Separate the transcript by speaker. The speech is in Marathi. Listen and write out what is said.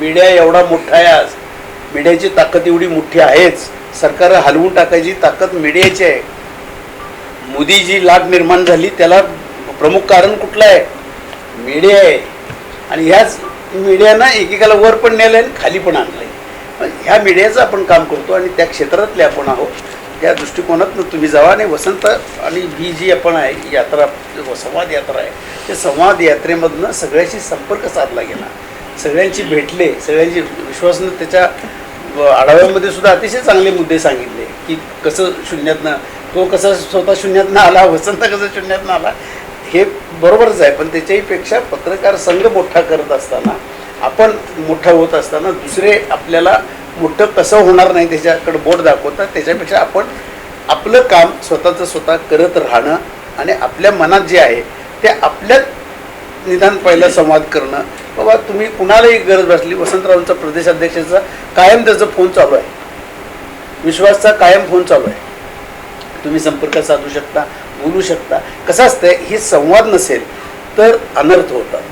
Speaker 1: मीडिया एवढा मोठा आहे आज. मीडियाची ताकद एवढी मोठी आहेच. सरकार हलवून टाकायची ताकद मीडियाची आहे. मोदी जी लाट निर्माण झाली त्याला प्रमुख कारण कुठलं आहे? मीडिया आहे. आणि ह्याच मीडियानं एकेकाला वर पण नेलं आणि खाली पण आणलं आहे ह्या मीडियाचं आपण काम करतो आणि त्या क्षेत्रातले आपण आहोत. त्या दृष्टिकोनातनं तुम्ही जावा आणि वसंत आणि ही जी आपण आहे यात्रा संवाद यात्रा आहे. त्या संवाद यात्रेमधनं सगळ्याशी संपर्क साधला गेला. सगळ्यांची भेटले सगळ्यांची विश्वासनं त्याच्या आढाव्यामध्ये सुद्धा अतिशय चांगले मुद्दे सांगितले की कसं शून्यातनं तो कसा स्वतः शून्यातनं आला वसंत कसं शून्यातनं आला हे बरोबरच आहे. पण त्याच्याहीपेक्षा पत्रकार संघ मोठा करत असताना आपण मोठा होत असताना दुसरे आपल्याला मोठं कसं होणार नाही त्याच्याकडे बोट दाखवतात त्याच्यापेक्षा आपण आपलं काम स्वतःचं स्वतः करत राहणं आणि आपल्या मनात जे आहे ते आपल्यात निदान पहिला संवाद करणं. बाबा तुम्ही कुणालाही गरज भासली वसंतरावांचा प्रदेशाध्यक्षाचा कायम त्याचा फोन चालू आहे. विश्वासचा कायम फोन चालू आहे. तुम्ही संपर्क साधू शकता बोलू शकता. कसं असतं हे संवाद नसेल तर अनर्थ होतात.